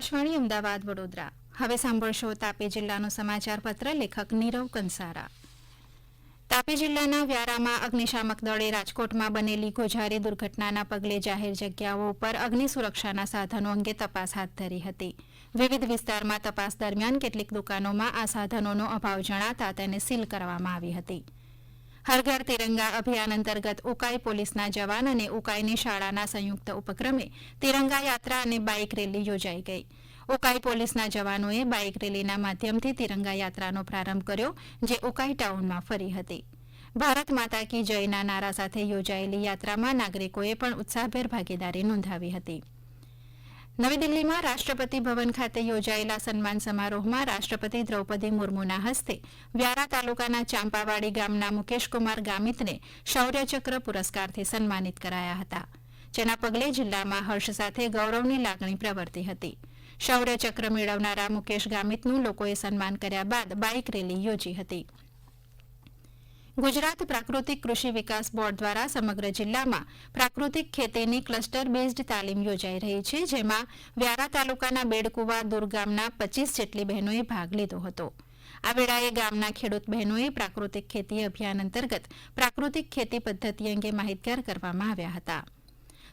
આકાશવાણી, અમદાવાદ, વડોદરા. હવે સાંભળશો તાપી જિલ્લાનું સમાચાર પત્ર, લેખક નીરવ કંસારા. તાપી જિલ્લાના વ્યારામાં અગ્નિશામક દળે રાજકોટમાં બનેલી ગોઝારી દુર્ઘટનાના પગલે જાહેર જગ્યાઓ ઉપર અગ્નિ સુરક્ષાના સાધનો અંગે તપાસ હાથ ધરી હતી. વિવિધ વિસ્તારમાં તપાસ દરમિયાન કેટલીક દુકાનોમાં આ સાધનોનો અભાવ જણાતા તેને સીલ કરવામાં આવી હતી. હર ઘર તિરંગા અભિયાન અંતર્ગત ઉકાઈ પોલીસના જવાન અને ઉકાઈની શાળાના સંયુક્ત ઉપક્રમે તિરંગા યાત્રા અને બાઇક રેલી યોજાઈ ગઈ. ઉકાઈ પોલીસના જવાનોએ બાઇક રેલીના માધ્યમથી તિરંગા યાત્રાનો પ્રારંભ કર્યો, જે ઉકાઈ ટાઉનમાં ફરી હતી. ભારત માતા કી જયના નારા સાથે યોજાયેલી યાત્રામાં નાગરિકોએ પણ ઉત્સાહભેર ભાગીદારી નોંધાવી હતી. નવી દિલ્હીમાં રાષ્ટ્રપતિ ભવન ખાતે યોજાયેલા સન્માન સમારોહમાં રાષ્ટ્રપતિ દ્રૌપદી મુર્મુના હસ્તે વ્યારા તાલુકાના ચાંપાવાડી ગામના મુકેશકુમાર ગામિતને શૌર્યચક્ર પુરસ્કારથી સન્માનિત કરાયા હતા, જેના પગલે જિલ્લામાં હર્ષ સાથે ગૌરવની લાગણી પ્રવર્તી હતી. શૌર્યચક્ર મેળવનારા મુકેશ ગામિતનું લોકોએ સન્માન કર્યા બાદ બાઇક રેલી યોજી હતી. ગુજરાત પ્રાકૃતિક કૃષિ વિકાસ બોર્ડ દ્વારા સમગ્ર જિલ્લામાં પ્રાકૃતિક ખેતીની ક્લસ્ટર બેઝડ તાલીમ યોજાઈ રહી છે, જેમાં વ્યારા તાલુકાના બેડકુવા દુર્ગામના પચીસ જેટલી બહેનોએ ભાગ લીધો હતો. આ વેળાએ ગામના ખેડૂત બહેનોએ પ્રાકૃતિક ખેતી અભિયાન અંતર્ગત પ્રાકૃતિક ખેતી પદ્ધતિ અંગે માહિતગાર કરવામાં આવ્યા હતા.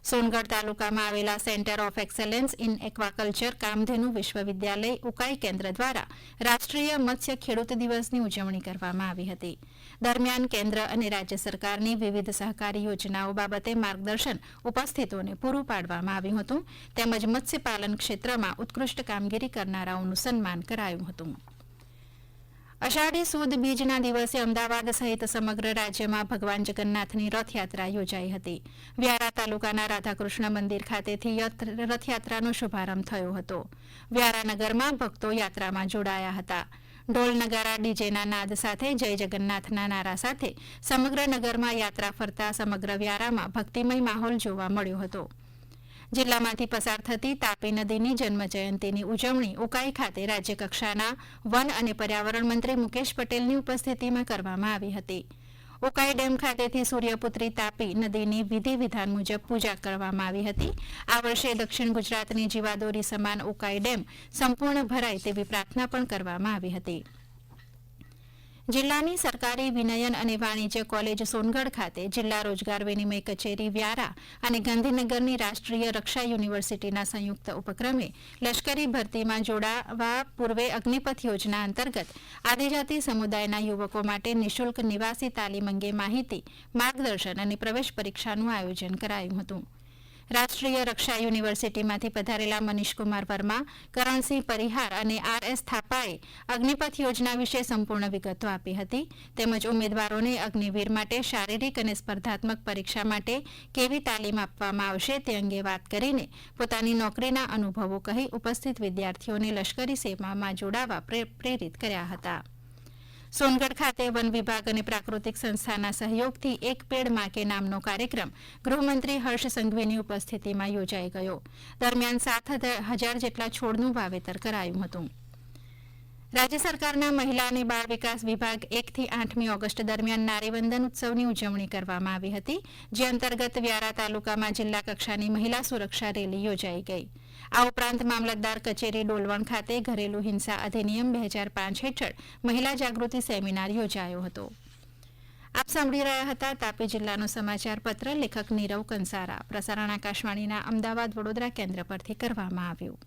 સોનગઢ તાલુકામાં આવેલા centre of excellence in aquaculture Kamdhenu Vishwavidyalaya Ukai કેન્દ્ર દ્વારા રાષ્ટ્રીય મત્સ્ય ખેડૂત દિવસની ઉજવણી કરવામાં આવી હતી. દરમિયાન કેન્દ્ર અને રાજ્ય સરકારની વિવિધ સહકારી યોજનાઓ બાબતે માર્ગદર્શન ઉપસ્થિતોને પૂરું પાડવામાં આવ્યું હતું. તેમજ મત્સ્યપાલન ક્ષેત્રમાં ઉત્કૃષ્ટ કામગીરી કરનારાઓનું સન્માન કરાયું હતું. અષાઢી સુદ બીજના દિવસે અમદાવાદ સહિત સમગ્ર રાજ્યમાં ભગવાન જગન્નાથની રથયાત્રા યોજાઈ હતી. વ્યારા તાલુકાના રાધાકૃષ્ણ મંદિર ખાતેથી રથયાત્રાનો શુભારંભ થયો હતો. વ્યારાનગરમાં ભક્તો યાત્રામાં જોડાયા હતા. ઢોલ નગારા ડીજેના નાદ સાથે જય જગન્નાથના નારા સાથે સમગ્ર નગરમાં યાત્રા ફરતા સમગ્ર વ્યારામાં ભક્તિમય માહોલ જોવા મળ્યો હતો. જિલ્લામાંથી પસાર થતી તાપી નદીની જન્મજયંતિની ઉજવણી ઉકાઈ ખાતે રાજ્યકક્ષાના વન અને પર્યાવરણ મંત્રી મુકેશ પટેલની ઉપસ્થિતિમાં કરવામાં આવી હતી. ઉકાઈ ડેમ ખાતેથી સૂર્યપુત્રી તાપી નદીની વિધિ વિધાન મુજબ પૂજા કરવામાં આવી હતી. આ વર્ષે દક્ષિણ ગુજરાતની જીવાદોરી સમાન ઉકાઈ ડેમ સંપૂર્ણ ભરાય તેવી પ્રાર્થના પણ કરવામાં આવી હતી. જિલ્લાની સરકારી વિનયન અને વાણિજ્ય કોલેજ સોનગઢ ખાતે જિલ્લા રોજગાર વિનિમય કચેરી વ્યારા અને ગાંધીનગરની રાષ્ટ્રીય રક્ષા યુનિવર્સિટીના સંયુક્ત ઉપક્રમે લશ્કરી ભરતીમાં જોડાવા પૂર્વે અગ્નિપથ યોજના અંતર્ગત આદિજાતિ સમુદાયના યુવકો માટે નિઃશુલ્ક નિવાસી તાલીમ અંગે માહિતી, માર્ગદર્શન અને પ્રવેશ પરીક્ષાનું આયોજન કરાયું હતું. રાષ્ટ્રીય રક્ષા યુનિવર્સિટીમાંથી પધારેલા મનીષકુમાર વર્મા, કરણસિંહ પરિહાર અને આર એસ થાપાએ અગ્નિપથ યોજના વિશે સંપૂર્ણ વિગતો આપી હતી. તેમજ ઉમેદવારોને અગ્નિવીર માટે શારીરિક અને સ્પર્ધાત્મક પરીક્ષા માટે કેવી તાલીમ આપવામાં આવશે તે અંગે વાત કરીને પોતાની નોકરીના અનુભવો કહી ઉપસ્થિત વિદ્યાર્થીઓને લશ્કરી સેવામાં જોડાવા પ્રેરિત કર્યા હતા. સોનગઢ ખાતે વન વિભાગ અને પ્રાકૃતિક સંસ્થાના સહયોગથી એક પેડમાં કે નામનો કાર્યક્રમ ગૃહમંત્રી હર્ષ સંઘવીની ઉપસ્થિતિમાં યોજાઈ ગયો. દરમિયાન સાત હજાર જેટલા છોડનું વાવેતર કરાયું હતું. રાજ્ય સરકારના મહિલા અને બાળ વિકાસ વિભાગ એકથી આઠમી ઓગસ્ટ દરમિયાન નારીવંદન ઉત્સવની ઉજવણી કરવામાં આવી હતી, જે અંતર્ગત વ્યારા તાલુકામાં જિલ્લા કક્ષાની મહિલા સુરક્ષા રેલી યોજાઈ ગઈ. આ ઉપરાંત મામલતદાર કચેરી ડોલવણ ખાતે ઘરેલુ હિંસા અધિનિયમ બે હજાર પાંચ હેઠળ મહિલા જાગૃતિ સેમિનાર યોજાયો હતો. આપ સાંભળી રહ્યા હતા તાપી જિલ્લાનો સમાચાર પત્ર લેખક નીરવ કંસારા. પ્રસારણ આકાશવાણીના અમદાવાદ વડોદરા કેન્દ્ર પરથી કરવામાં આવ્યું.